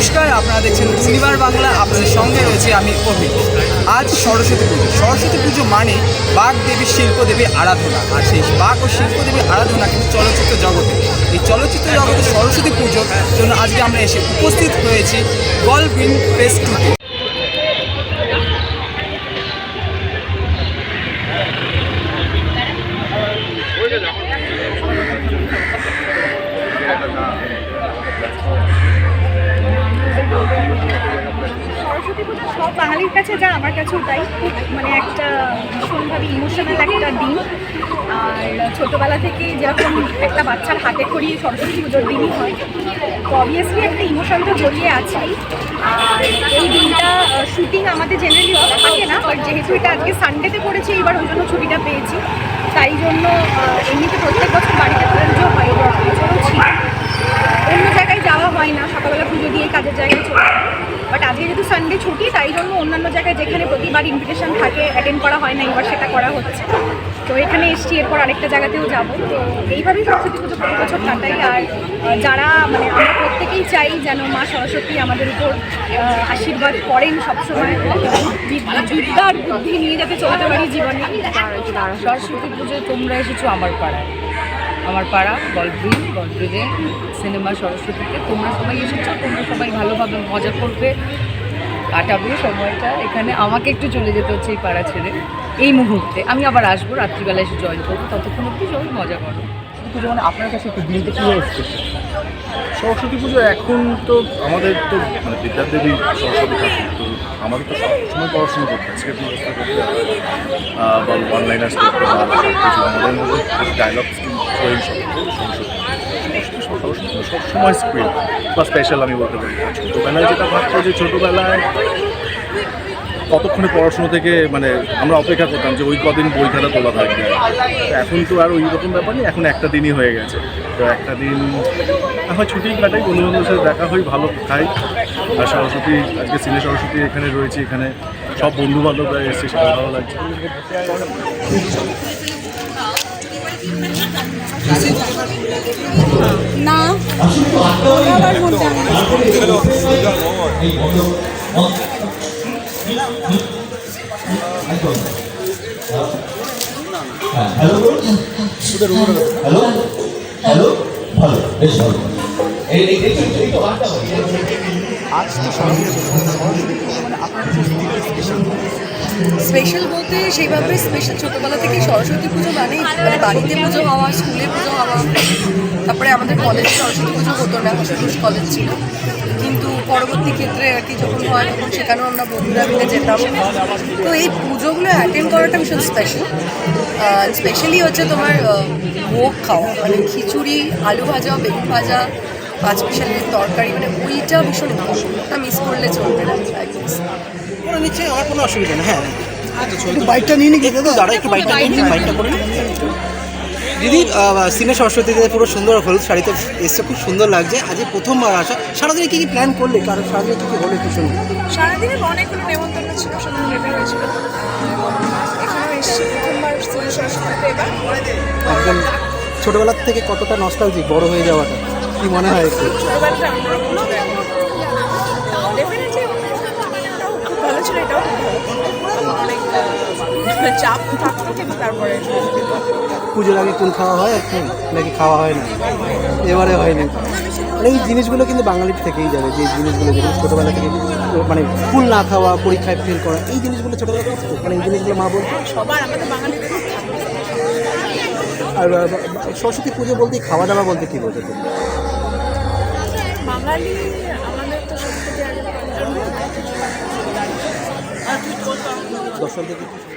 নমস্কার, আপনারা দেখছেন সিলভার বাংলা, আপনাদের সঙ্গে রয়েছে আমি অভিক। আজ সরস্বতী পুজো। সরস্বতী পুজো মানে বাঘ দেবী শিল্পদেবী আরাধনা। আর সেই বাঘ ও শিল্পদেবী আরাধনা কিন্তু চলচ্চিত্র জগতে। এই চলচ্চিত্র জগতে সরস্বতী পুজোর জন্য আজকে আমরা এসে উপস্থিত হয়েছি ইন ফেস টুতে সরস্বতী পুজো সব বাঙালির কাছে যা আমার কাছেও তাই। খুব মানে একটা ভীষণভাবে ইমোশনাল একটা দিন। আর ছোটোবেলা থেকে যেরকম একটা বাচ্চার হাতে খড়ি সরস্বতী পুজোর দিনই হয়, তো অবভিয়াসলি একটা ইমোশন তো জড়িয়ে আছেই। আর এই দিনটা শুটিং আমাদের জেনারেলি অফ থাকে না বাট যেহেতু এটা আজকে সানডেতে পড়েছে এইবার ওই জন্য ছুটিটা পেয়েছি। তাই জন্য এমনিতে প্রত্যেক বছর বাড়িতে পুজো হয়, এবার বছরও ছিল অন্য জায়গায় যাওয়া হয় না সকালবেলা পুজো দিয়ে কাজের জায়গায় চলে যায় বাট আজকে যেহেতু সানডে ছুটি তাই জন্য অন্যান্য জায়গায় প্রতিবার ইনভিটেশন থাকে অ্যাটেন্ড করা হয় না, এবার সেটা করা হচ্ছে। তো এখানে এসছি, এরপর আরেকটা জায়গাতেও যাব। তো এইভাবেই সরস্বতী পুজো প্রতি বছর কাটাই, আর যারা মানে আমরা প্রত্যেকেই চাই যেন মা সরস্বতী আমাদের উপর আশীর্বাদ করেন সবসময়। বিদ- বিদ্যার বুদ্ধি নিয়ে যাতে চলতে পারি জীবনে। সরস্বতী পুজো তোমরা এসেছ আমার পাড়ায়। আমার পাড়া গল্পব্রিজ গল্পব্রিজে সিনেমা সরস্বতীতে তোমরা সবাই এসেছ, তোমরা সবাই ভালোভাবে মজা করবে। কাটাবে সময়টা এখানে আমাকে একটু চলে যেতে হচ্ছে এই পাড়া ছেড়ে এই মুহূর্তে আমি আবার আসব রাত্রিবেলা এসে জয়েন করব ততক্ষণ অব্দি সবাই মজা করো পুজো মানে আপনার কাছে একটু দিনটা কীভাবে এসেছে সরস্বতী পুজো এখন তো আমাদের তো মানে বিদ্যাদেবী সরস্বতী ঠাকুর তো আমাদের তো সবসময় পড়াশোনা করতে হয় স্ক্রিপ্ট মুখস্থ করতে হয় বা হয় আমাদের মধ্যে ডায়লগ স্কিল সরস্বতী সবসময় স্ক্রিপ্ট বা স্পেশাল আমি বলতে পারি। ছোটোবেলায় যেটা ভাবতো যে ছোটোবেলায় কতক্ষণে পড়াশুনো থেকে মানে আমরা অপেক্ষা করতাম যে ওই কদিন বই খাতা তোলা থাকবে। তো এখন তো আর ওই রকম ব্যাপার নেই, এখন একটা দিনই হয়ে গেছে। তো একটা দিন হয় ছুটি কাটাই বন্ধু বান্ধবের সাথে দেখা হয় ভালো খাই। আর সরস্বতী, আজকে সিনে সরস্বতী এখানে রয়েছে, এখানে সব বন্ধু বান্ধবরা এসছে সেটা ভালো লাগছে। হ্যালো হ্যালো ভালো বেশ ভালো এই এই এই বাজে। স্পেশাল বলতে সেইভাবে স্পেশাল ছোটোবেলা থেকে সরস্বতী পুজো মানেই মানে বাড়িতে পুজো হওয়া, স্কুলে পুজো হওয়া। তারপরে আমাদের কলেজে সরস্বতী পুজো হতো না সরস্বতী কলেজ ছিল। কিন্তু পরবর্তী ক্ষেত্রে আর কি যখন হয়, তখন সেখানেও আমরা বন্ধুরা মিলে যেতাম। তো এই পুজোগুলো অ্যাটেন্ড করাটা ভীষণ স্পেশাল স্পেশালি হচ্ছে তোমার ভোগ খাওয়া মানে খিচুড়ি, আলু ভাজা, বেগুন ভাজা পাঁচ মিশালের তরকারি মানে ওইটা ভীষণ ওটা মিস করলে চলবে না। একদম করে নিচ্ছে আমার কোনো অসুবিধা নেই হ্যাঁ। বাইকটা নিয়ে নিই দাদা দাঁড়া একটু বাইকটা নিয়ে নিই বাইকটা করে। দিদি সিনে সরস্বতীতে পুরো সুন্দর হলুদ শাড়িতে এসছে খুব সুন্দর লাগছে। আজকে প্রথমবার আসা। সারাদিনে কী কী প্ল্যান করলে? কারণ সারাদিনে কী কী হলো একটু শুনুন। সারাদিনে অনেকগুলো নেমন্তন্ন ছিল সুন্দর লেখা হয়েছিল। এখানেও এসেছি প্রথমবার সিনে সরস্বতীতে এবার। একদম ছোটোবেলার থেকে কতটা নস্টালজিক বড় হয়ে যাওয়াটা। কি মনে হয়? পুজোর আগে কোন খাওয়া হয় এখন নাকি খাওয়া হয় না? এবারে হয়নি। মানে এই জিনিসগুলো কিন্তু বাঙালির থেকেই যাবে যে জিনিসগুলো যেগুলো ছোটোবেলা থেকে মানে ফুল না খাওয়া পরীক্ষায় ফেল করা এই জিনিসগুলো ছোটোবেলা মানে এই জিনিসগুলো মা বলতো। সবার আমাদের বাঙালিদের আর সরস্বতী পুজো বলতে খাওয়া দাওয়া বলতে কী বলতে? বাঙালি আমাদের তো সংস্কৃতি আগে দর্শকদের কি-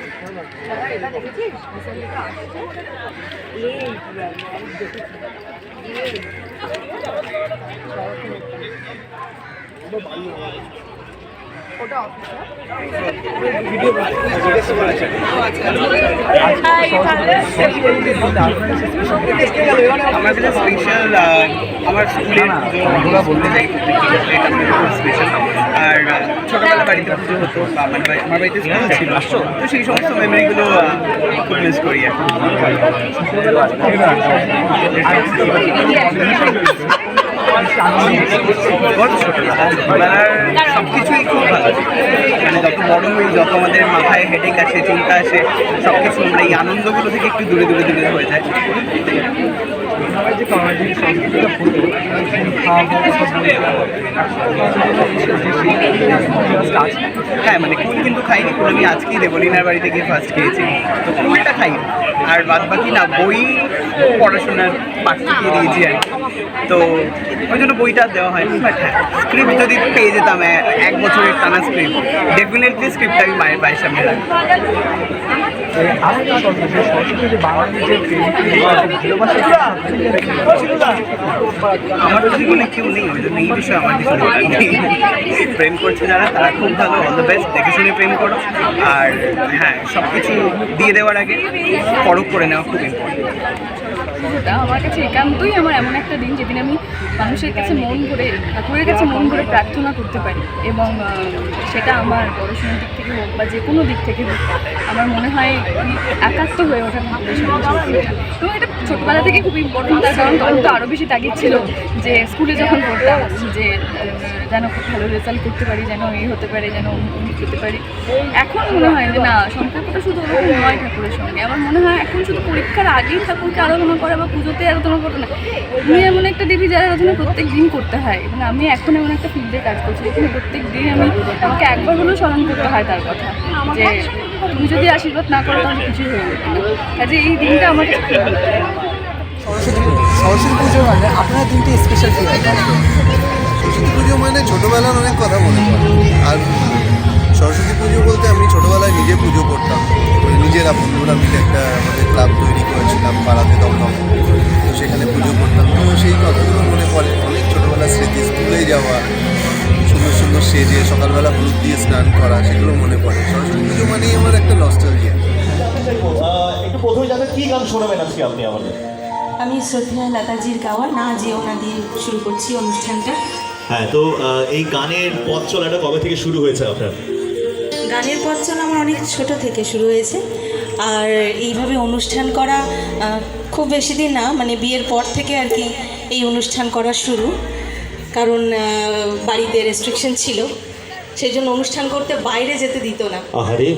আমার স্পেশাল আমার স্কুলের পুজো বলতে চাই স্পেশাল আর ছোটবেলা বাড়িতে পুজো হতো মানে বাড়ি- আমার বাড়িতে স্কুল ছিল তো সেই সমস্ত মেমোরিগুলো খুব মিস করি এখন সব কিছুই খুব ভালো। মানে যত বড় হই যত আমাদের মাথায় হেডেক আসে, চিন্তা আসে সব কিছু আমরা এই আনন্দগুলো থেকে একটু দূরে দূরে দূরে হয়ে যায়। হ্যাঁ মানে কুল কিন্তু খাইনি। কুল আমি আজকেই দেবলিনার বাড়িতে গিয়ে ফার্স্ট খেয়েছি। তো কুলটা খাই আর বাদ বাকি না বই পড়াশোনার পাঠ দিয়ে দিয়েছি আর। তো ওই জন্য বইটা দেওয়া হয়নি বাট হ্যাঁ স্ক্রিপ্ট যদি পেয়ে যেতাম এক বছরের টানা স্ক্রিপ্ট ডেফিনেটলি স্ক্রিপ্টটা আমি মায়ের পায়ের সামনে রাখব। আমার তো জীবনে কেউ নেই এই বিষয়ে আমার কিছু প্রেম করছে যারা, তারা খুব ভালো অল দ্য বেস্ট দেখে শুনে প্রেম করো। আর হ্যাঁ সব কিছু দিয়ে দেওয়ার আগে পরখ করে নেওয়া খুব ইম্পর্টেন্ট আমার কাছে একান্তই আমার এমন একটা দিন যেদিন আমি মানুষের কাছে মন ভরে, ঠাকুরের কাছে মন ভরে প্রার্থনা করতে পারি। এবং সেটা আমার পড়াশোনার দিক থেকে হোক বা যে কোনো দিক থেকে হোক, আমার মনে হয় একাত্ম হয়ে ওঠা সঙ্গে এবং এটা ছোটবেলা থেকে খুব ইম্পর্টেন্ট তার কারণ তখন তো আরও বেশি তাগিদ ছিল যে স্কুলে যখন পড়তাম, যে যেন খুব ভালো রেজাল্ট করতে পারি যেন এই হতে পারে যেন, অমুক হতে পারি। এখন মনে হয় যে না, সম্পর্কটা শুধু ওরকম নয় ঠাকুরের সঙ্গে আমার মনে হয় এখন শুধু পরীক্ষার আগেই ঠাকুরকে আরাধনা করা বা পুজোতে আরাধনা করা না তুমি এমন একটা দেবী যার আরাধনা প্রত্যেক দিন করতে হয়। মানে আমি এখন এমন একটা ফিল্ডে কাজ করছি যেখানে প্রত্যেক দিন আমি আমাকে একবার হলেও স্মরণ করতে হয় তার কথা, যে তুমি যদি আশীর্বাদ না করো তাহলে কিছুই হয়ে যাবে কাজে এই দিনটা আমার। সরস্বতী সরস্বতী পুজো মানে আপনার দিনটি স্পেশাল কী করেছিলাম পাড়াতে দমদম তো সেখানে পুজো করতাম। তো সেই কথাগুলো মনে পড়ে। অনেক ছোটোবেলার স্মৃতি স্কুলে যাওয়া সুন্দর সুন্দর সেজে সকালবেলা হলুদ দিয়ে স্নান করা সেগুলো মনে পড়ে। সরস্বতী পুজো মানেই আমার একটা নস্টালজিয়া একটু প্রথমে জানেন কি গান শোনাবেন আজকে আপনি আমাদের? আমি শ্রদ্ধা লতাজির গাওয়া না যেও না দিয়ে শুরু করছি অনুষ্ঠানটা। হ্যাঁ তো এই গানের পথ চলাটা কবে থেকে শুরু হয়েছে আপনার? গানের পথ চলা আমার অনেক ছোট থেকে শুরু হয়েছে। আর এইভাবে অনুষ্ঠান করা খুব বেশি দিন না মানে বিয়ের পর থেকে আর কি এই অনুষ্ঠান করা শুরু। কারণ বাড়িতে রেস্ট্রিকশন ছিল। সেই জন্য অনুষ্ঠান করতে বাইরে যেতে দিত না। আহারে।